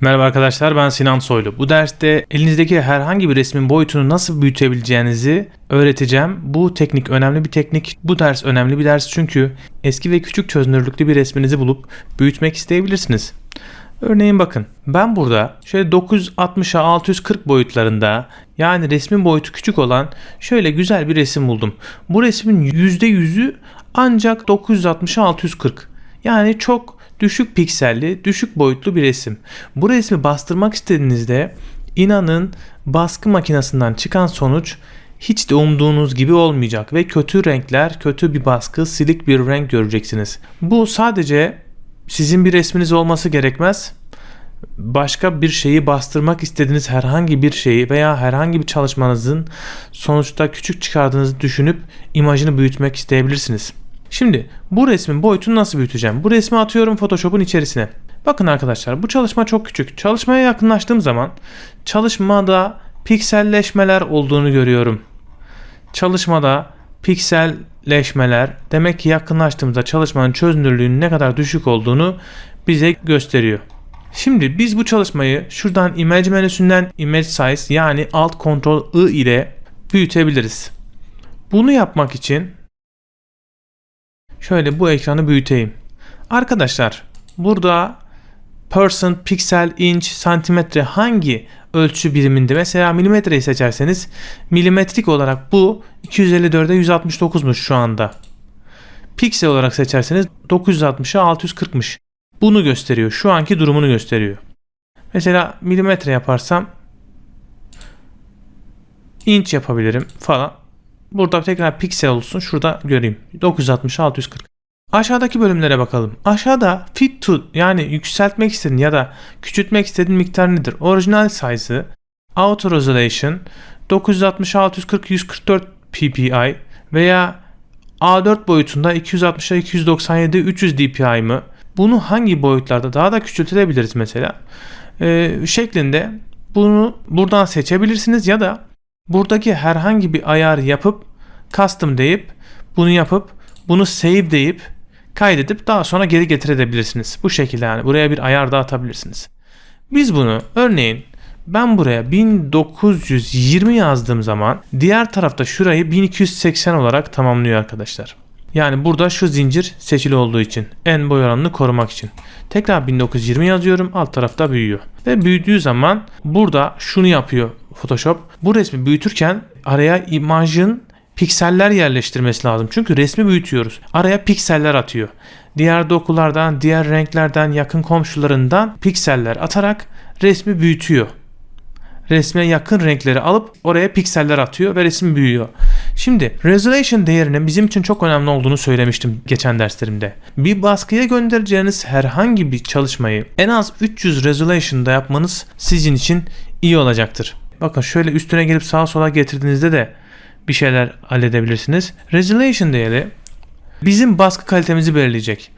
Merhaba arkadaşlar ben Sinan Soylu. Bu derste elinizdeki herhangi bir resmin boyutunu nasıl büyütebileceğinizi öğreteceğim. Bu teknik önemli bir teknik. Bu ders önemli bir ders çünkü eski ve küçük çözünürlüklü bir resminizi bulup büyütmek isteyebilirsiniz. Örneğin bakın ben burada şöyle 960'a 640 boyutlarında yani resmin boyutu küçük olan şöyle güzel bir resim buldum. Bu resmin %100'ü ancak 960'a 640. Yani çok düşük pikselli, düşük boyutlu bir resim. Bu resmi bastırmak istediğinizde inanın baskı makinesinden çıkan sonuç hiç de umduğunuz gibi olmayacak ve kötü renkler, kötü bir baskı, silik bir renk göreceksiniz. Bu sadece sizin bir resminiz olması gerekmez. Başka bir şeyi bastırmak istediğiniz herhangi bir şeyi veya herhangi bir çalışmanızın sonuçta küçük çıkardığınızı düşünüp imajını büyütmek isteyebilirsiniz. Şimdi bu resmin boyutunu nasıl büyüteceğim? Bu resmi atıyorum Photoshop'un içerisine. Bakın arkadaşlar bu çalışma çok küçük. Çalışmaya yakınlaştığım zaman çalışmada pikselleşmeler olduğunu görüyorum. Çalışmada pikselleşmeler demek ki yakınlaştığımızda çalışmanın çözünürlüğünün ne kadar düşük olduğunu bize gösteriyor. Şimdi biz bu çalışmayı şuradan image menüsünden image size yani alt kontrol I ile büyütebiliriz. Bunu yapmak için Şöyle bu ekranı büyüteyim. Arkadaşlar burada person, piksel, inç, santimetre hangi ölçü biriminde mesela milimetreyi seçerseniz milimetrik olarak bu 254'e 169'muş şu anda. Piksel olarak seçerseniz 960'a 640'mış. Bunu gösteriyor. Şu anki durumunu gösteriyor. Mesela milimetre yaparsam inç yapabilirim falan. Burada tekrar piksel olsun. Şurada göreyim. 960 640. Aşağıdaki bölümlere bakalım. Aşağıda fit to yani yükseltmek istediğin ya da küçültmek istediğin miktar nedir? Orijinal size'ı, auto resolution, 960 640 144 ppi veya A4 boyutunda 260 297 300 dpi mı? Bunu hangi boyutlarda daha da küçültebiliriz mesela? Ee, şeklinde bunu buradan seçebilirsiniz ya da buradaki herhangi bir ayar yapıp custom deyip bunu yapıp bunu save deyip kaydedip daha sonra geri getirebilirsiniz. Bu şekilde yani buraya bir ayar da atabilirsiniz. Biz bunu örneğin ben buraya 1920 yazdığım zaman diğer tarafta şurayı 1280 olarak tamamlıyor arkadaşlar. Yani burada şu zincir seçili olduğu için en boy oranını korumak için. Tekrar 1920 yazıyorum alt tarafta büyüyor. Ve büyüdüğü zaman burada şunu yapıyor Photoshop. Bu resmi büyütürken araya imajın pikseller yerleştirmesi lazım. Çünkü resmi büyütüyoruz. Araya pikseller atıyor. Diğer dokulardan, diğer renklerden, yakın komşularından pikseller atarak resmi büyütüyor. Resme yakın renkleri alıp oraya pikseller atıyor ve resim büyüyor. Şimdi resolution değerinin bizim için çok önemli olduğunu söylemiştim geçen derslerimde. Bir baskıya göndereceğiniz herhangi bir çalışmayı en az 300 resolution'da yapmanız sizin için iyi olacaktır. Bakın şöyle üstüne gelip sağa sola getirdiğinizde de bir şeyler halledebilirsiniz. Resolution değeri bizim baskı kalitemizi belirleyecek.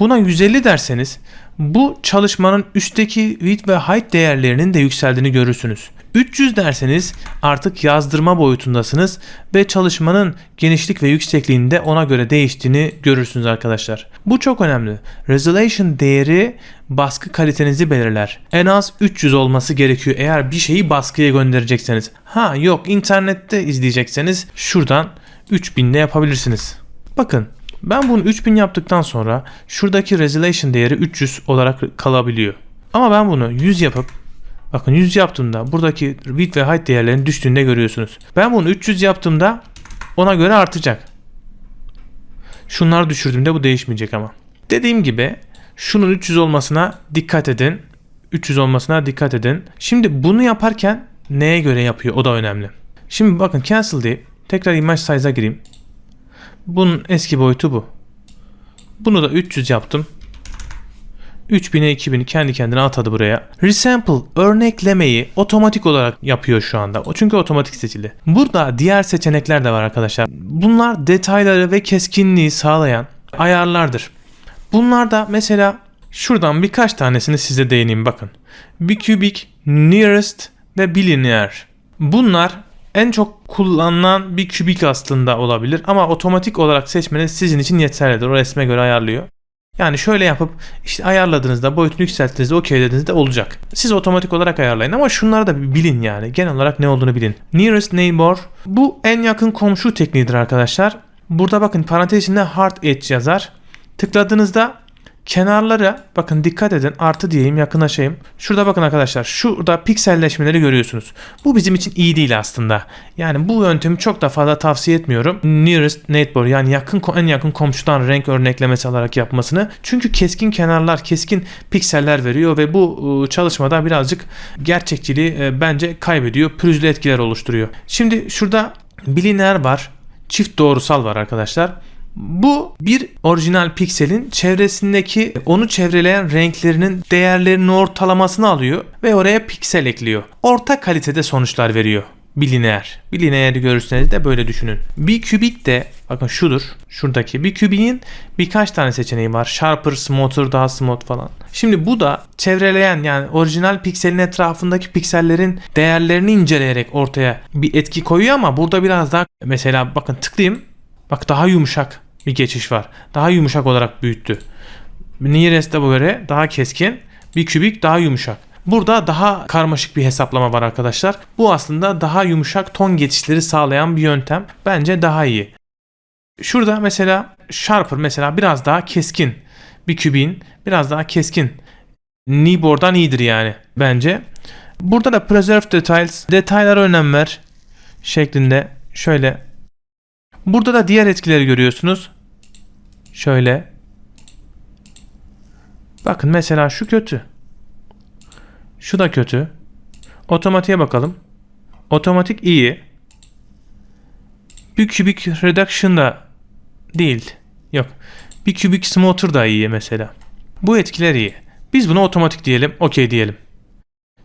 Buna 150 derseniz bu çalışmanın üstteki width ve height değerlerinin de yükseldiğini görürsünüz. 300 derseniz artık yazdırma boyutundasınız ve çalışmanın genişlik ve yüksekliğinde ona göre değiştiğini görürsünüz arkadaşlar. Bu çok önemli. Resolution değeri baskı kalitenizi belirler. En az 300 olması gerekiyor eğer bir şeyi baskıya gönderecekseniz. Ha yok internette izleyecekseniz şuradan 3000'de yapabilirsiniz. Bakın ben bunu 3000 yaptıktan sonra şuradaki resolution değeri 300 olarak kalabiliyor. Ama ben bunu 100 yapıp bakın 100 yaptığımda buradaki width ve height değerlerinin düştüğünde görüyorsunuz. Ben bunu 300 yaptığımda ona göre artacak. Şunları düşürdüğümde bu değişmeyecek ama. Dediğim gibi şunun 300 olmasına dikkat edin. 300 olmasına dikkat edin. Şimdi bunu yaparken neye göre yapıyor o da önemli. Şimdi bakın cancel deyip tekrar image size'a gireyim. Bunun eski boyutu bu. Bunu da 300 yaptım. 3000'e 2000'i kendi kendine atadı buraya. Resample örneklemeyi otomatik olarak yapıyor şu anda. O çünkü otomatik seçili. Burada diğer seçenekler de var arkadaşlar. Bunlar detayları ve keskinliği sağlayan ayarlardır. Bunlar da mesela şuradan birkaç tanesini size değineyim bakın. Bicubic, Nearest ve Bilinear. Bunlar en çok kullanılan bir kübik aslında olabilir ama otomatik olarak seçmeniz sizin için yeterlidir. O resme göre ayarlıyor. Yani şöyle yapıp işte ayarladığınızda boyutunu yükselttiğinizde okey dediğinizde olacak. Siz otomatik olarak ayarlayın ama şunları da bilin yani. Genel olarak ne olduğunu bilin. Nearest neighbor bu en yakın komşu tekniğidir arkadaşlar. Burada bakın parantez içinde hard edge yazar. Tıkladığınızda kenarlara bakın dikkat edin artı diyeyim yakınlaşayım. Şurada bakın arkadaşlar şurada pikselleşmeleri görüyorsunuz. Bu bizim için iyi değil aslında. Yani bu yöntemi çok da fazla tavsiye etmiyorum. Nearest neighbor yani yakın en yakın komşudan renk örneklemesi alarak yapmasını. Çünkü keskin kenarlar, keskin pikseller veriyor ve bu e, çalışmada birazcık gerçekçiliği e, bence kaybediyor. Pürüzlü etkiler oluşturuyor. Şimdi şurada bilineer var. Çift doğrusal var arkadaşlar. Bu bir orijinal pikselin çevresindeki onu çevreleyen renklerinin değerlerinin ortalamasını alıyor ve oraya piksel ekliyor. Orta kalitede sonuçlar veriyor. Bilineer. Bilineer'i görürseniz de böyle düşünün. Bir kübik de bakın şudur. Şuradaki bir kübiğin birkaç tane seçeneği var. Sharper, Smoother, daha smooth falan. Şimdi bu da çevreleyen yani orijinal pikselin etrafındaki piksellerin değerlerini inceleyerek ortaya bir etki koyuyor ama burada biraz daha mesela bakın tıklayayım Bak daha yumuşak bir geçiş var. Daha yumuşak olarak büyüttü. Nearest'e göre daha keskin. Bir kübik daha yumuşak. Burada daha karmaşık bir hesaplama var arkadaşlar. Bu aslında daha yumuşak ton geçişleri sağlayan bir yöntem. Bence daha iyi. Şurada mesela Sharper mesela biraz daha keskin. Bir kübiğin biraz daha keskin. Kneebor'dan iyidir yani bence. Burada da Preserve Details. Detaylara önem ver şeklinde şöyle Burada da diğer etkileri görüyorsunuz. Şöyle. Bakın mesela şu kötü. Şu da kötü. Otomatiğe bakalım. Otomatik iyi. Bir kübik reduction da değil. Yok. Bir kübik smoother da iyi mesela. Bu etkiler iyi. Biz buna otomatik diyelim. Okey diyelim.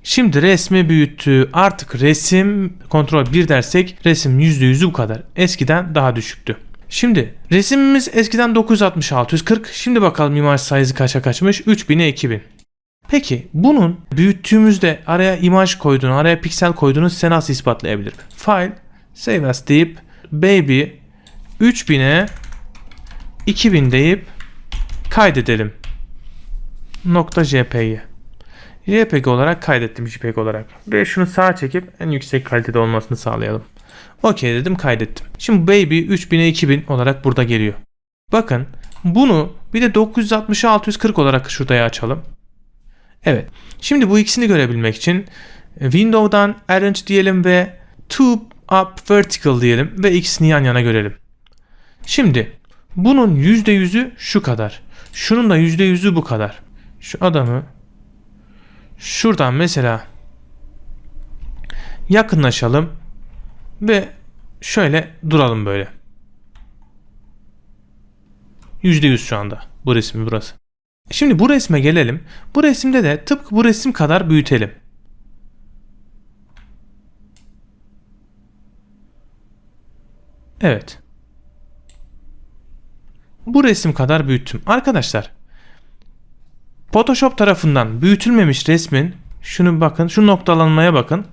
Şimdi resmi büyüttü. Artık resim kontrol 1 dersek resim %100'ü bu kadar. Eskiden daha düşüktü. Şimdi resimimiz eskiden 960 640. Şimdi bakalım imaj sayısı kaça kaçmış? 3000'e 2000. Peki bunun büyüttüğümüzde araya imaj koyduğunu, araya piksel koyduğunu size nasıl ispatlayabilirim? File, save as deyip baby 3000'e 2000 deyip kaydedelim. .jpg'ye. JPEG olarak kaydettim JPEG olarak. Ve şunu sağa çekip en yüksek kalitede olmasını sağlayalım. OK dedim kaydettim. Şimdi Baby 3000'e 2000 olarak burada geliyor. Bakın bunu bir de 960'a 640 olarak şuraya açalım. Evet. Şimdi bu ikisini görebilmek için Window'dan Arrange diyelim ve Tube Up Vertical diyelim ve ikisini yan yana görelim. Şimdi bunun %100'ü şu kadar. Şunun da %100'ü bu kadar. Şu adamı Şuradan mesela yakınlaşalım ve şöyle duralım böyle. %100 şu anda bu resmi burası. Şimdi bu resme gelelim. Bu resimde de tıpkı bu resim kadar büyütelim. Evet. Bu resim kadar büyüttüm. Arkadaşlar Photoshop tarafından büyütülmemiş resmin şunu bakın şu noktalanmaya bakın.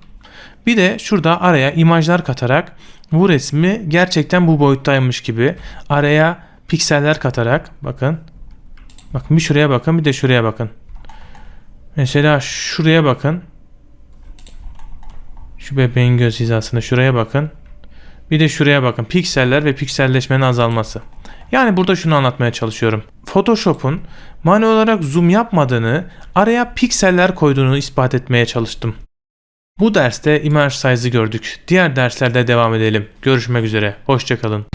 Bir de şurada araya imajlar katarak bu resmi gerçekten bu boyuttaymış gibi araya pikseller katarak bakın. Bakın bir şuraya bakın bir de şuraya bakın. Mesela şuraya bakın. Şu bebeğin göz hizasına şuraya bakın. Bir de şuraya bakın. Pikseller ve pikselleşmenin azalması. Yani burada şunu anlatmaya çalışıyorum. Photoshop'un manuel olarak zoom yapmadığını, araya pikseller koyduğunu ispat etmeye çalıştım. Bu derste image size'ı gördük. Diğer derslerde devam edelim. Görüşmek üzere. Hoşçakalın.